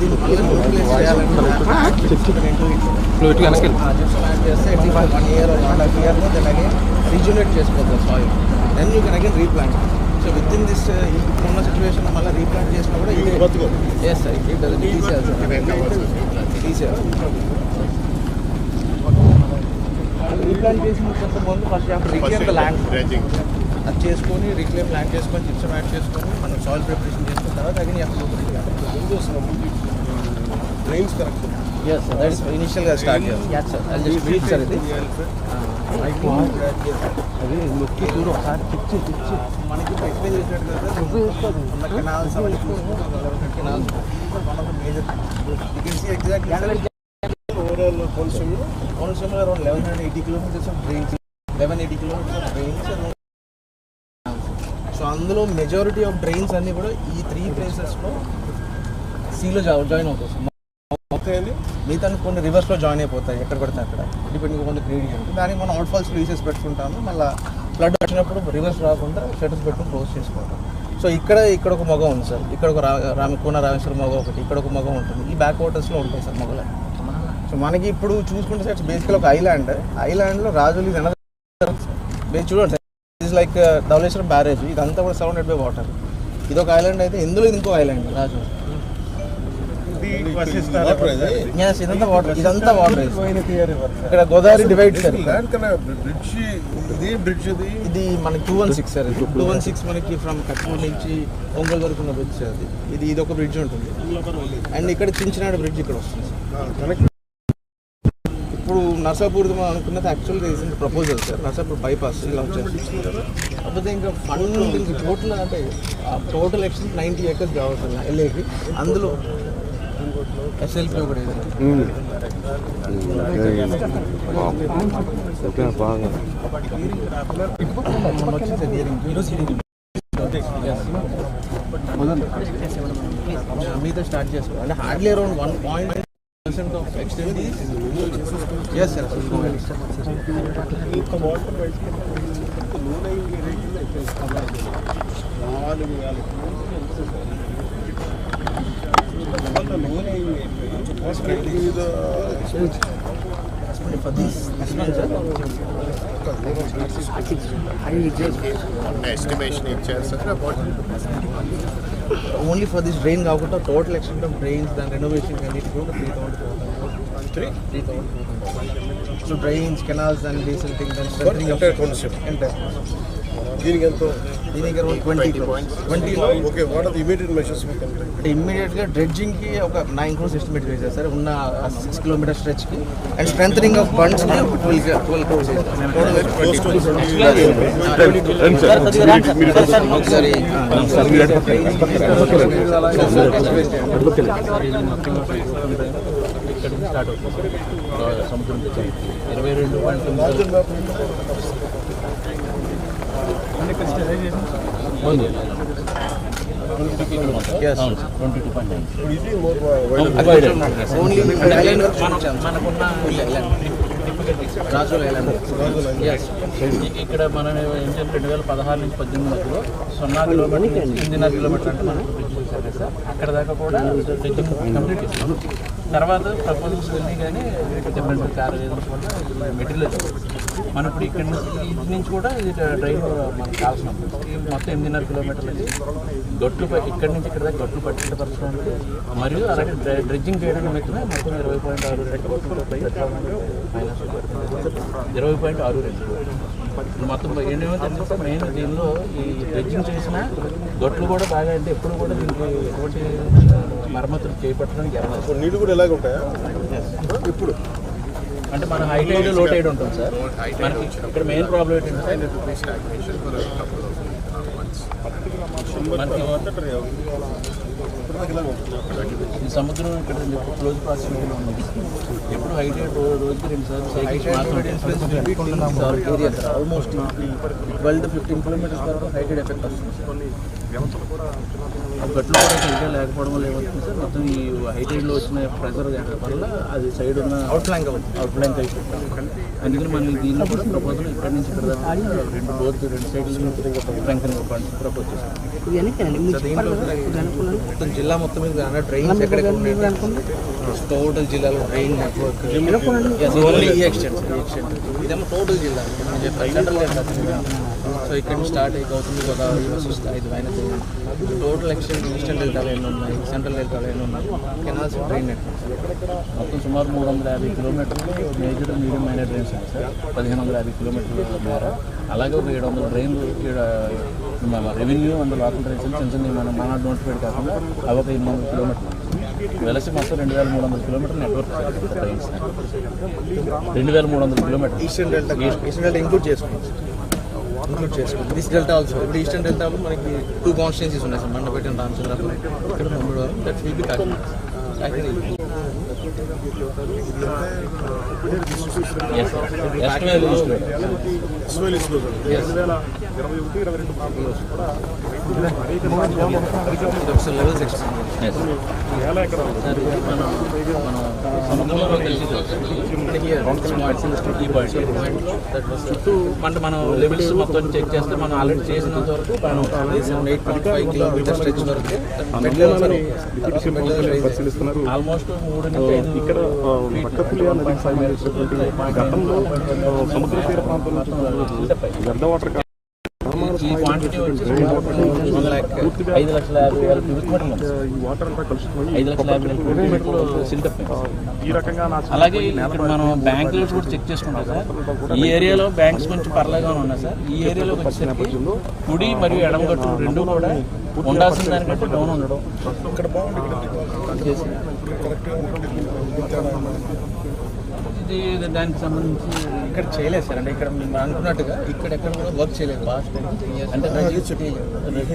దీన్ని మళ్ళీ యూటిలైజ్ చేయాలంటే ఫ్లూయిడ్ వెనక్కి just plant చేస్తే at least one year or one and a half year లో then again rejuvenate చేసుకోవచ్చు soil then you can again replant so with in this ఇప్పుడున్న situation మళ్ళీ replant చేసినా కూడా ఇది ఎస్ సార్ డజన్ తీసేయాలి రీప్లాంట్ చేసిన కొంత ముందు ఫస్ట్ రీక్లెయిమ్ ద ల్యాండ్ అది చేసుకొని రీక్లెయిమ్ ల్యాండ్ చేసుకొని చిప్స్ యాడ్ చేసుకొని మనం సాయిల్ ప్రిపరేషన్ చేసుకున్న తర్వాత అగైన్ అది నొక్కి చూడు ఒకసారి. పిచ్చి పిచ్చి. మనకి ఎక్స్ప్లెయిన్ చేసినట్టు కదా ఉన్న కెనాల్స్ అవన్నీ canals one of the major you can see exactly overall కొంచెం Konaseema around eleven hundred eighty kilometres of drains eleven eighty kilometres of drains so అందులో మెజారిటీ ఆఫ్ డ్రైన్స్ అన్నీ కూడా ఈ త్రీ ప్లేసెస్లో సీలో జాయిన్ అవుతాయి సార్ మిగతా కొన్ని రివర్స్లో జాయిన్ అయిపోతాయి. ఎక్కడ పడితే అక్కడ. డిపెండింగ్ కొన్ని గ్రేడియంట్ దానికి మనం అవుట్ ఫాల్స్ రీసెస్ పెట్టుకుంటాము. మళ్ళీ ఫ్లడ్ వచ్చినప్పుడు రివర్స్ రాకుండా షటర్స్ పెట్టుకుని క్లోజ్ చేసుకుంటాం సో ఇక్కడ ఇక్కడ ఒక మగ ఉంది సార్. ఇక్కడ ఒక రా కోన రామేశ్వర మగ ఒకటి. ఇక్కడ ఒక మగం ఉంటుంది. ఈ బ్యాక్ వాటర్స్లో ఉంటాయి సార్ మొగలు. సో మనకి ఇప్పుడు చూసుకుంటే సార్ బేసికల్ ఒక ఐలాండ్ ఐలాండ్లో రాజులు ఇది మీరు చూడండి sir. Is like Dhavaleswaram barrage ఇదంతా కూడా సరౌండెడ్ బై వాటర్ ఇది ఒక ఐలాండ్ అయితే ఇందులో ఇది ఇంకో ఐలాండ్ రాజు. ఇదంతా వాటర్ ఇదంతా వాటర్ ఇక్కడ గోదావరి డివైడ్ సార్. బ్రిడ్జ్ ఇది బ్రిడ్జ్ ఇది ఇది మనకి two one six sir two one six మనకి ఫ్రమ్ కట్నూరు నుంచి ఒంగోలు వరకు ఉన్న బ్రిడ్జ్ సార్ అది. ఇది ఇది ఒక బ్రిడ్జ్ ఉంటుంది. అండ్ ఇక్కడ చించినాడు బ్రిడ్జ్ ఇక్కడ వస్తుంది సార్. ఇప్పుడు నర్సాపూర్ అనుకున్నది actual recent proposal sir? Narsapur bypass ఇలా వచ్చేసి కాకపోతే ఇంకా ఫండ్ ఇంకా టోటల్ అంటే టోటల్ ఎక్స్టెంట్ నైంటీ ఏకర్స్ కావాలి సార్ ఎల్ఏకి అందులో ఎస్ఎల్పి ఒకటి మీతో స్టార్ట్ చేసుకో అంటే hardly around one point percent of extends sir నాలుగు వేల హాస్పిటల్ మీద ఫర్ దిస్ ఎస్టిమేషన్ ఇచ్చారు sir? About only for this drain కాకుండా టోటల్ ఎక్స్టెంట్ ఆఫ్ డ్రైన్స్ దాని రెనోవేషన్ అన్నిటి కూడా three thousand three three thousand so drains canals and diesel Entire concept. Entire దీనికి ఎంతో దీనికి ట్వంటీ ట్వంటీలో okay what are the immediate measures we can take అంటే ఇమ్మీడియట్గా డ్రెడ్జింగ్కి ఒక నైన్ క్రోర్స్ ఎస్టిమేట్ చేశారు సార్ ఉన్న సిక్స్ కిలోమీటర్ స్ట్రెచ్కి అండ్ స్ట్రెంథనింగ్ ఆఫ్ బండ్స్కి ఒక ట్వెల్వ్ ట్వెల్వ్ క్రోర్స్ స్టార్ట్ అవుతుంది ఇరవై రెండు పాయింట్ ఇక్కడ మన ఏంటంటే రెండు వేల పదహారు నుంచి పద్దెనిమిది మధ్యలో సున్నా కిలోమీటర్ ఎనిమిదిన్నర కిలోమీటర్ అంటే మనం సార్ అక్కడ దాకా కూడా కంప్లీట్ చేస్తాం తర్వాత ప్రపోజల్స్ వెళ్ళి కానీ డిఫరెంట్ కార్ మెటీరియల్ మనం ఇప్పుడు ఇక్కడ నుంచి నుంచి కూడా ఇది డ్రైన్ మనకు కావాల్సిన మొత్తం ఎనిమిదిన్నర కిలోమీటర్లకి గట్లు ఇక్కడి నుంచి ఇక్కడ దాకా గట్లు పట్టించపరచడానికి మరియు అలాగే డ్రై- డ్రెడ్జింగ్ చేయడం నిమిత్తమే మొత్తం ఇరవై పాయింట్ ఆరు రెండు ఇరవై పాయింట్ ఆరు రెండు మొత్తం ఏమేమి మెయిన్ దీనిలో ఈ డ్రెడ్జింగ్ చేసిన గట్లు కూడా బాగా అంటే ఎప్పుడు కూడా దీనికి ఎటువంటి మరమ్మతులు చేపట్టడానికి నీళ్ళు కూడా ఎలాగ ఉంటాయా? ఇప్పుడు? అంటే మన హై టైడ్లో టైడ్ ఉంటుంది సార్ మనకి ఇక్కడ మెయిన్ ప్రాబ్లం ఏంటంటే stagnation for couple of months మనకి ఈ సముద్రం ఇక్కడ క్లోజ్ ప్రాక్సిమిటీ ఉంది. ఎప్పుడు హై టైడ్ రోజుకి రెండు సార్లు almost twelve to fifteen kilometres వరకు హైటెడ్ ఎఫెక్ట్ వస్తుంది. గట్లు కూడా సరిగ్గా లేకపోవడం వల్ల ఏమవుతుంది సార్? మొత్తం ఈ హైటైడ్లో వచ్చిన ప్రెషర్ వల్ల అది సైడ్ ఉన్న అవుట్ ఫ్లాంక్ అవుతుంది. అవుట్ బ్లాంక్ అయిపోతుంది అందుకని మనం దీన్ని కూడా ప్రపోజల్ ఇక్కడ నుంచి ఇక్కడ రెండు బోత్ రెండు సైడ్లు ప్రపోజ్ చేస్తాం జిల్లా మొత్తం మీద ఎక్కడెక్కడ ఉన్నాయి టోటల్ జిల్లాలో డ్రైన్ నెట్వర్క్ ఓన్లీ ఈ ఎక్స్టెంట్ ఈ ఎక్స్టెంట్ ఇదేమో టోటల్ జిల్లా. సో ఇక్కడ స్టార్ట్ అయ్యి గౌతమి గోదావరి ఐదు అయిన టోటల్ ఎక్స్టెంట్ ఈస్టర్న్ డెల్టాలో ఎన్ని ఉన్నాయి సెంట్రల్ డెల్టాలో ఎన్ని ఉన్నాయి. కెనాల్స్ డ్రైన్ నెట్వర్క్ మొత్తం సుమారు మూడు వందల యాభై కిలోమీటర్లు మేజర్ మీడియం ఉన్నాయి. సార్ పదిహేను వందల యాభై కిలోమీటర్ల మేర అలాగే ఒక ఏడు వందల మన రెవెన్యూ అండ్ లోకల్ డ్రైన్స్ చిన్న చిన్న మన మన నోటిఫైడ్ కాకుండా అవి ఒక ఎనిమిది వందల కిలోమీటర్లు. వెలసి మొత్తం రెండు వేల మూడు వందల కిలోమీటర్ నెట్వర్క్ రెండు వేల మూడు వందల kilometre eastern delta eastern delta include చేసుకోండి. ఇంక్లూడ్ చేసుకోండి. దిస్ డెల్టా ఆల్సో ఇప్పుడు ఈస్టర్న్ డెల్టాలో మనకి టూ కాన్స్టిట్యున్సీస్ ఉన్నాయి సార్. మండపేట రామచంద్రపురం. ఇక్కడ మంగళవారం దట్ విల్ బి ఇస్మాయిల్ చుట్టూ అంటే మనం లెవెల్స్ మొత్తం చెక్ చేస్తే మనం ఆల్రెడీ చేసినంత వరకు మెడ్ అయ్యాయి. ఆల్మోస్ట్ మూడు నుంచి ఐదు ఇక్కడ గతంలో సముద్ర తీర ప్రాంతంలో ఈ క్వాంటిటీ వచ్చి పూర్తిగా ఐదు లక్షల యాభై వేల క్యూబిక్ మీటర్లు ఉంది. ఐదు లక్షల యాభై వేల క్యూబిక్ మీటర్లు సిల్టప్ ఈ రకంగా నా అలాగే ఇక్కడ మనం బ్యాంక్ రేట్స్ కూడా చెక్ చేసుకుంటాం సార్. ఈ ఏరియాలో బ్యాంక్స్ కొంచెం పర్లేగా ఉన్నాయి సార్. ఈ ఏరియాలో వచ్చేసరికి కుడి మరియు ఎడమ గట్టు రెండు కూడా ఉండాల్సిన దానికంటే డౌన్ ఉండడం. ఇక్కడ ఇది దానికి సంబంధించి ఇక్కడ చేయలేదు సార్. అంటే ఇక్కడ మేము అనుకున్నట్టుగా ఇక్కడ ఎక్కడ కూడా వర్క్ చేయలేదు. లాస్ట్ అంటే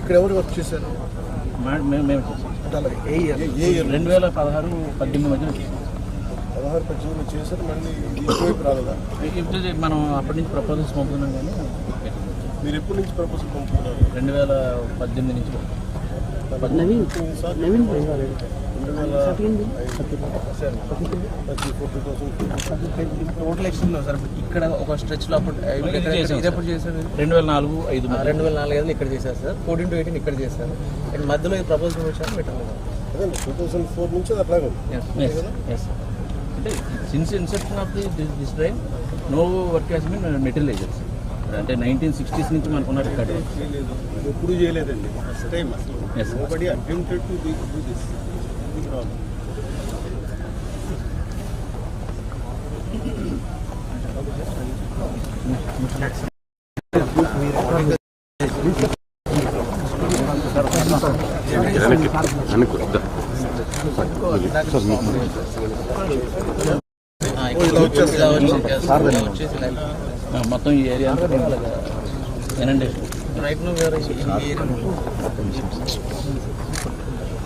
ఇక్కడ ఎవరు వర్క్ చేశారు? మేము మేము చేసాం. అంటే అలాగే ఏ ఇయర్ ఏ ఇయర్ రెండు వేల పదహారు పద్దెనిమిది మధ్యన చేసాం. పదహారు పద్దెనిమిది చేశారు మళ్ళీ రాలేదా? మనం అప్పటి నుంచి ప్రపోజల్స్ పంపుతున్నాం కానీ మీరు ఎప్పటి నుంచి ప్రపోజల్ పంపుతున్నారు? రెండు వేల పద్దెనిమిది నుంచి టోటల్ ఎక్స్టెండ్ సార్ ఇక్కడ ఒక స్ట్రెచ్లో అప్పుడు ఎప్పుడు చేశారు రెండు వేల నాలుగు ఐదు రెండు వేల నాలుగు ఐదులో ఇక్కడ చేశారు సార్ ఫోర్టీన్ టు ఎయిటీన్ ఇక్కడ చేశారు అండ్ మధ్యలో ఈ ప్రపోజల్ వచ్చాను పెట్టలేదు టూ థౌసండ్ ఫోర్ నుంచి అట్లాగే అంటే since inception of the this drain no work has been materialised అంటే నైన్టీన్ సిక్స్టీస్ నుంచి మనకున్న రికార్డ్ ఎప్పుడు చేయలేదండి ఫస్ట్ టైం అసలు అటెంప్టెడ్ టు డూ దిస్ మొత్తం ఈ ఏరియా అంతా ఏనండి రైట్ నువ్వు ఈ ఏరియా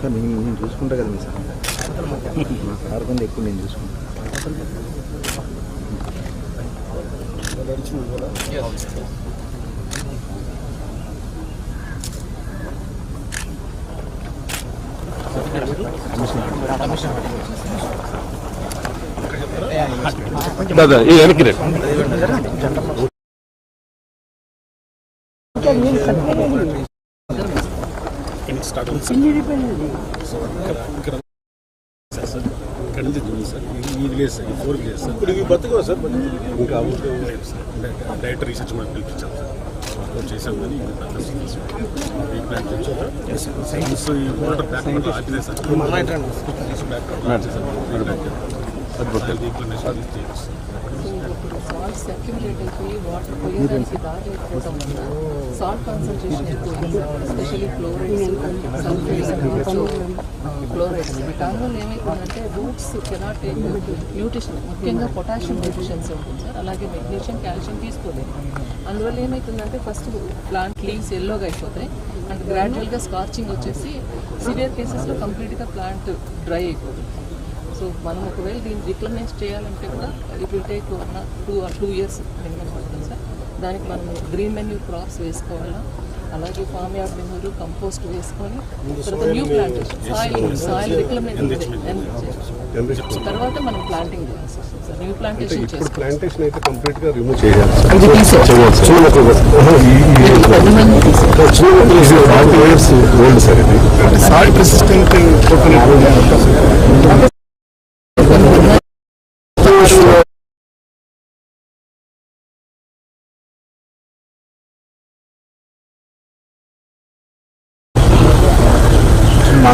నేను చూసుకుంటా కదా మీ సార్. మా సార్ కొంత ఎక్కువ నేను చూసుకుంటా. ఇక్కడ నుంచి చూడండి సార్ ఈ విలేజ్ సార్ ఈ ఫోర్ విలేజ్ సార్ ఇప్పుడు ఇవి బతుకో సార్ ఇంకా లేదు సార్ డైరెక్ట్ రీసెర్చ్ కూడా పిలిపించాం సార్ వర్కౌట్ చేసాం కానీ రీప్లాంట్ వచ్చాక సైన్స్ ఈ వాటర్ బ్యాక్ ఆపితే సార్ సాల్ట్స్ అక్యుములేట్ అయిపోయి వాటర్ పోయడానికి దారి లేకపోవడం వల్ల సాల్ట్ కాన్సన్ట్రేషన్ ఎక్కువ ఎస్పెషల్లీ ఫ్లోరైడ్స్ సల్ఫేట్స్ కావచ్చు ఫ్లోరైడ్స్ దానివల్ల ఏమవుతుందంటే రూట్స్ కెనాట్ టేక్ న్యూట్రిషన్ ముఖ్యంగా పొటాషియం డెఫిషియన్సీ ఉంటుంది సార్. అలాగే మెగ్నీషియం కాల్షియం తీసుకోలేదు. అందువల్ల ఏమవుతుందంటే ఫస్ట్ ప్లాంట్ లీవ్స్ ఎల్లోగా అయిపోతాయి. అండ్ గ్రాడ్యువల్గా స్కార్చింగ్ వచ్చేసి సివియర్ కేసెస్లో కంప్లీట్గా ప్లాంట్ డ్రై అయిపోతుంది. సో మనం ఒకవేళ దీన్ని రిక్లమెంట్ చేయాలంటే కూడా it will take two two years minimum పడుతుంది సార్ దానికి మనం గ్రీన్ మెన్యూ క్రాప్స్ వేసుకోవాలా అలాగే ఫామ్ యార్డ్ మెనూరు కంపోస్ట్ వేసుకొని తర్వాత new plantation soil soil reclamation తర్వాత మనం ప్లాంటింగ్ న్యూ ప్లాంటేషన్ ప్లాంటేషన్ అయితే కంప్లీట్గా రిమూవ్ చేయాలి సార్ ఇది ఓల్డ్ సార్ సాల్ట్ రెసిస్టెంట్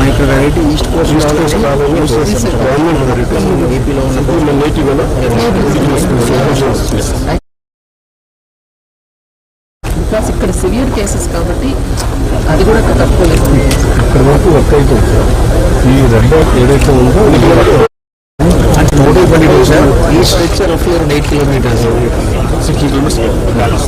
ఇక్కడ variety east coast government variety ఏపీలో ఉన్నప్పుడు మన నేటివ్ బికాస్ ఇక్కడ సివియర్ కేసెస్ కాబట్టి అది కూడా తట్టుకోలేదు ఇక్కడ వరకు వర్క్ అవుతుంది సార్ ఈ రెడ్ డాట్ ఏదైతే ఉందో ఇది టోటల్ ట్వంటీ టూ సార్ ఈ structure of year eight kilometres sixty kilometres